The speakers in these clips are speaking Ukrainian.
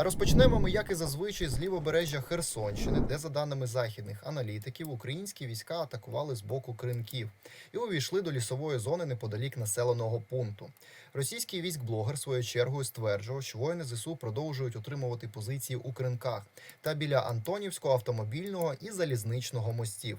Розпочнемо ми, як і зазвичай, з лівобережжя Херсонщини, де, за даними західних аналітиків, українські війська атакували з боку кринків і увійшли до лісової зони неподалік населеного пункту. Російський військ-блогер своєю чергою стверджував, що воїни ЗСУ продовжують утримувати позиції у кринках та біля Антонівського автомобільного і залізничного мостів.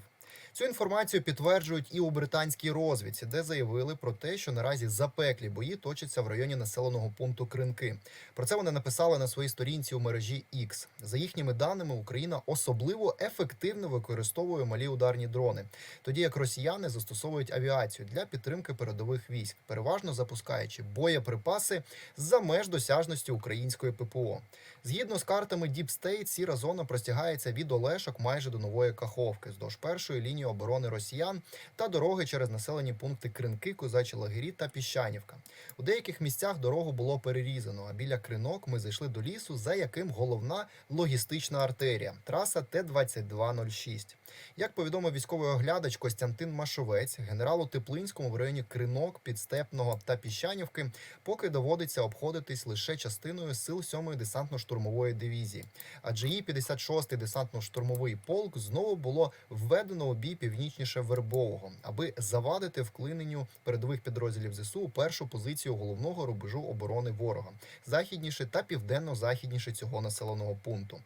Цю інформацію підтверджують і у британській розвідці, де заявили про те, що наразі запеклі бої точаться в районі населеного пункту Кринки. Про це вони написали на своїй сторінці у мережі X. За їхніми даними, Україна особливо ефективно використовує малі ударні дрони, тоді як росіяни застосовують авіацію для підтримки передових військ, переважно запускаючи боєприпаси за меж досяжності української ППО. Згідно з картами Deep State, сіра зона простягається від Олешок майже до нової Каховки, вздовж першої лінії оборони росіян та дороги через населені пункти Кринки, Козачі Лагері та Піщанівка. У деяких місцях дорогу було перерізано, а біля кринок ми зайшли до лісу, за яким головна логістична артерія траса Т-2206. Як повідомив військовий оглядач Костянтин Машовець, генералу Теплинському в районі Кринок, Підстепного та Піщанівки поки доводиться обходитись лише частиною сил 7-ї десантно-штурмової дивізії, адже її 56-й десантно-штурмовий полк знову було введено у бій північніше Вербового, аби завадити вклиненню передових підрозділів ЗСУ у першу позицію головного рубежу оборони ворога, західніше та південно-західніше цього населеного пункту.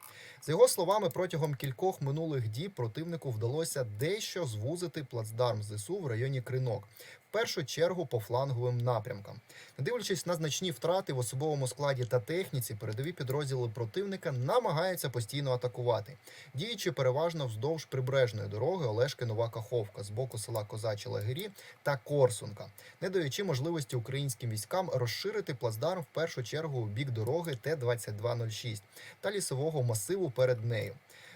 За його словами, протягом кількох минулих діб противнику вдалося дещо звузити плацдарм ЗСУ в районі Кринок. В першу чергу по фланговим напрямкам, не дивлячись на значні втрати в особовому складі та техніці, передові підрозділи противника намагаються постійно атакувати, діючи переважно вздовж прибережної дороги Олешки Нова Каховка з боку села Козачі Лагері та Корсунка, не даючи можливості українським військам розширити плацдарм в першу чергу у бік дороги Т-2206 та лісового масиву перед нею.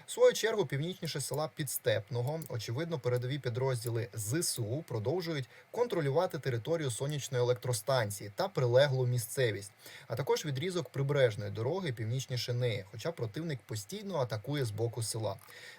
Свою чергу, північніше села Підстепного, очевидно, передові підрозділи ЗСУ продовжують контролювати територію сонячної електростанції та прилеглу місцевість, а також відрізок прибережної дороги північніше неї, хоча противник постійно атакує з боку села.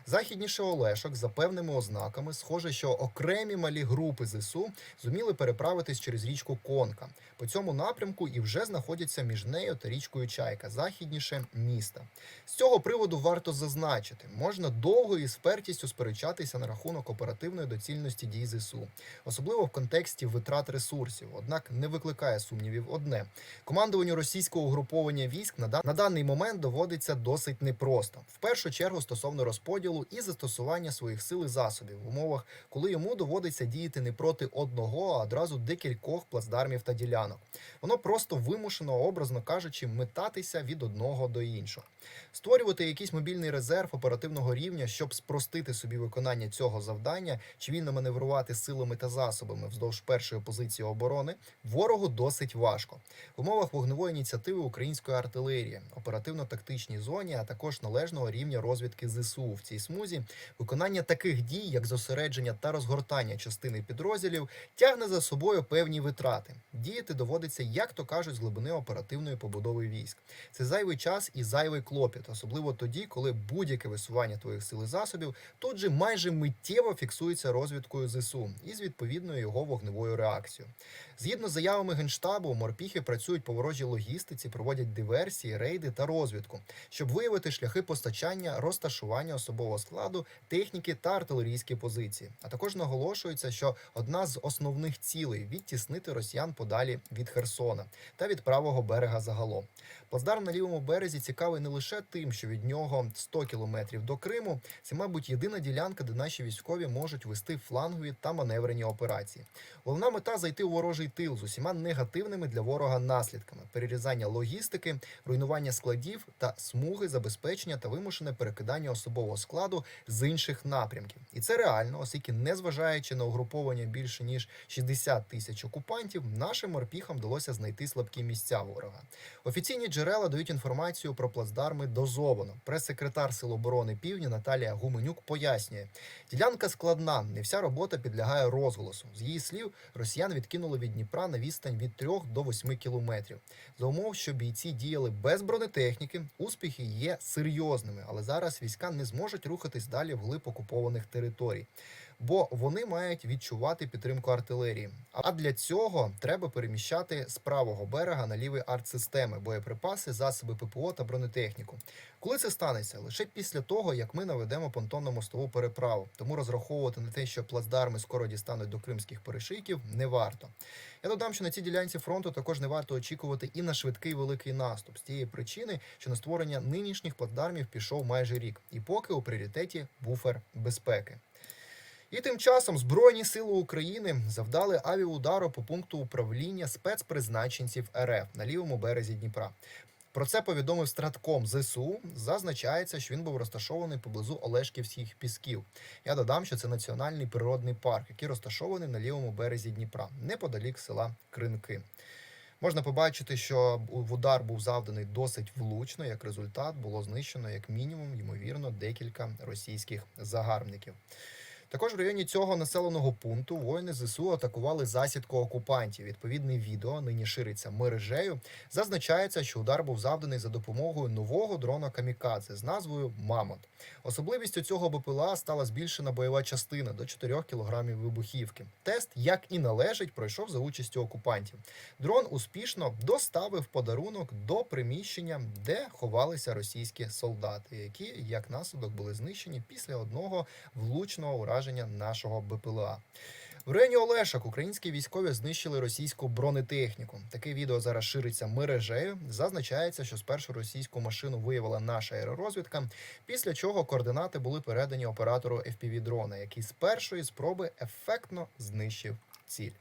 Західніше Олешок за певними ознаками, схоже, що окремі малі групи ЗСУ зуміли переправитись через річку Конка. По цьому напрямку і вже знаходяться між нею та річкою Чайка, західніше міста. З цього приводу варто зазначити, можна довго і з сперечатися на рахунок оперативної доцільності дій ЗСУ, особливо в контексті витрат ресурсів. Однак не викликає сумнівів одне: командуванню російського угруповання військ на, на даний момент доводиться досить непросто. В першу чергу стосовно розподілу і застосування своїх сил і засобів в умовах, коли йому доводиться діяти не проти одного, а одразу декількох плацдармів та ділянок. Воно просто вимушено, образно кажучи, метатися від одного до іншого. Створювати якийсь мобільний резерв оперативного рівня, щоб спростити собі виконання цього завдання чи вільно маневрувати силами та засобами вздовж першої позиції оборони, ворогу досить важко. В умовах вогневої ініціативи української артилерії, оперативно-тактичній зоні, а також належного рівня розвідки ЗСУ в цій смузі, виконання таких дій, як зосередження та розгортання частини підрозділів, тягне за собою певні витрати. Діяти доводиться, як то кажуть, з глибини оперативної побудови військ. Це зайвий час і зайвий клопіт, особливо тоді, коли будь-яке висування твоїх сил і засобів тут же майже миттєво фіксується розвідкою ЗСУ із відповідною його вогневою реакцією. Згідно з заявами генштабу, морпіхи працюють по ворожій логістиці, проводять диверсії, рейди та розвідку, щоб виявити шляхи постачання, розташування особового складу, техніки та артилерійські позиції. А також наголошується, що одна з основних цілей відтіснити росіян подалі від Херсона та від правого берега загалом. Плацдарм на лівому березі цікавий не лише тим, що від нього 100 кілометрів до Криму. Це, мабуть, єдина ділянка, де наші військові можуть вести флангові та маневрені операції. Головна мета зайти у ворожий тил з усіма негативними для ворога наслідками: перерізання логістики, руйнування складів та смуги забезпечення та вимушене перекидання особового складу з інших напрямків. І це реально, оскільки, незважаючи на угруповання більше ніж 60 тисяч окупантів, нашим морпіхам вдалося знайти слабкі місця ворога. Офіційні джерела дають інформацію про плацдарми дозовано. Прес-секретар Сил оборони Півдня Наталія Гуменюк пояснює, ділянка складна, не вся робота підлягає розголосу. З її слів, росіян відкинули від Дніпра на відстань від 3 до 8 кілометрів. За умов, що бійці діяли без бронетехніки, успіхи є серйозними, але зараз війська не зможуть рухатись далі вглиб окупованих територій. Бо вони мають відчувати підтримку артилерії. А для цього треба переміщати з правого берега на лівий артсистеми, боєприпаси, засоби ППО та бронетехніку. Коли це станеться? Лише після того, як ми наведемо понтонно-мостову переправу. Тому розраховувати на те, що плацдарми скоро дістануть до кримських перешийків, не варто. Я додам, що на цій ділянці фронту також не варто очікувати і на швидкий великий наступ з тієї причини, що на створення нинішніх плацдармів пішов майже рік, і поки у пріоритеті буфер безпеки. І тим часом Збройні сили України завдали авіаудару по пункту управління спецпризначенців РФ на лівому березі Дніпра. Про це повідомив Стратком ЗСУ. Зазначається, що він був розташований поблизу Олешківських пісків. Я додам, що це національний природний парк, який розташований на лівому березі Дніпра, неподалік села Кринки. Можна побачити, що в удар був завданий досить влучно. Як результат було знищено як мінімум, ймовірно, декілька російських загарбників. Також в районі цього населеного пункту воїни ЗСУ атакували засідку окупантів. Відповідне відео нині шириться мережею. Зазначається, що удар був завданий за допомогою нового дрона Камікадзе з назвою Мамонт. Особливістю цього БПЛА стала збільшена бойова частина до 4 кг вибухівки. Тест, як і належить, пройшов за участю окупантів. Дрон успішно доставив подарунок до приміщення, де ховалися російські солдати, які як наслідок були знищені після одного влучного ураження нашого БПЛА. В районі Олешак українські військові знищили російську бронетехніку. Таке відео зараз шириться мережею. Зазначається, що спершу російську машину виявила наша аеророзвідка, після чого координати були передані оператору FPV-дрона, який з першої спроби ефектно знищив ціль.